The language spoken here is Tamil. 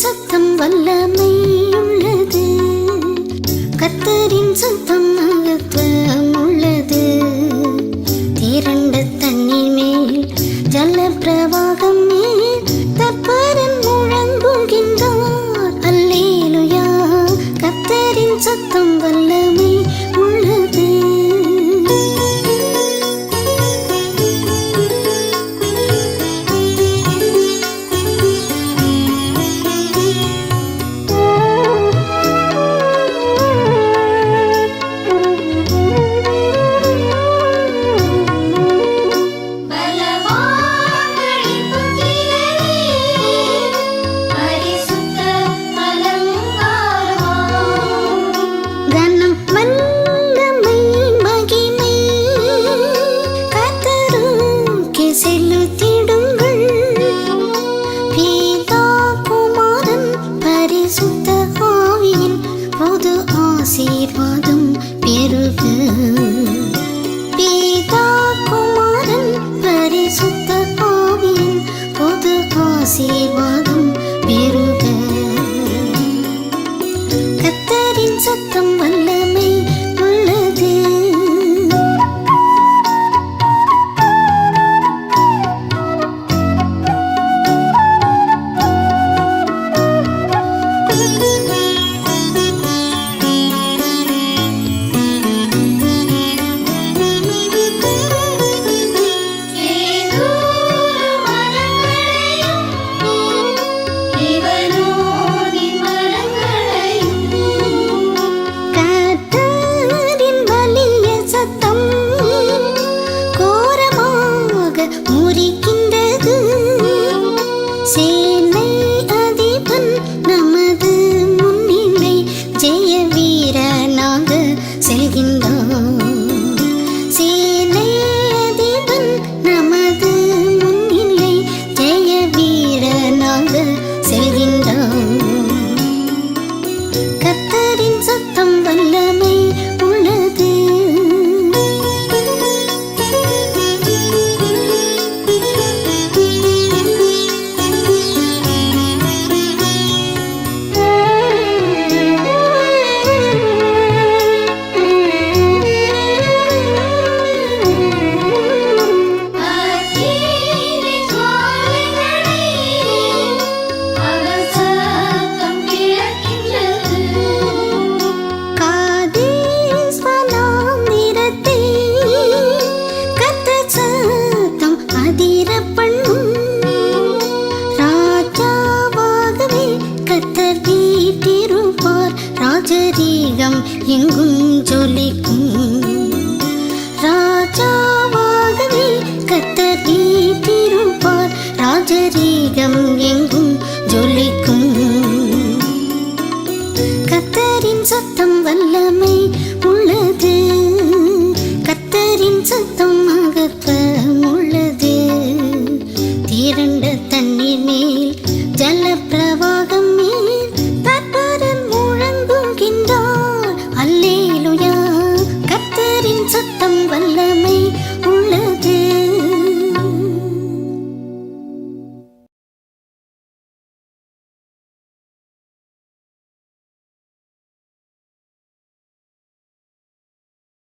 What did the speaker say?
சத்தம் வல்லமை உள்ளது கத்தரின் சத்தம் மகத்துவம் உள்ளது தீரண்ட தண்ணீர் மேல் ஜல பிரவாகம் thức எங்கும் ஜொலிக்கும். ராஜாவாகவே கத்தர் நீ திருப்பார் ராஜரீகம் எங்கும் ஜொலிக்கும். கத்தரின் சத்தம் வல்லமை உள்ளது. கத்தரின் சத்தம் அகப்பம் உள்ளது. திரண்ட தண்ணீர் மேல்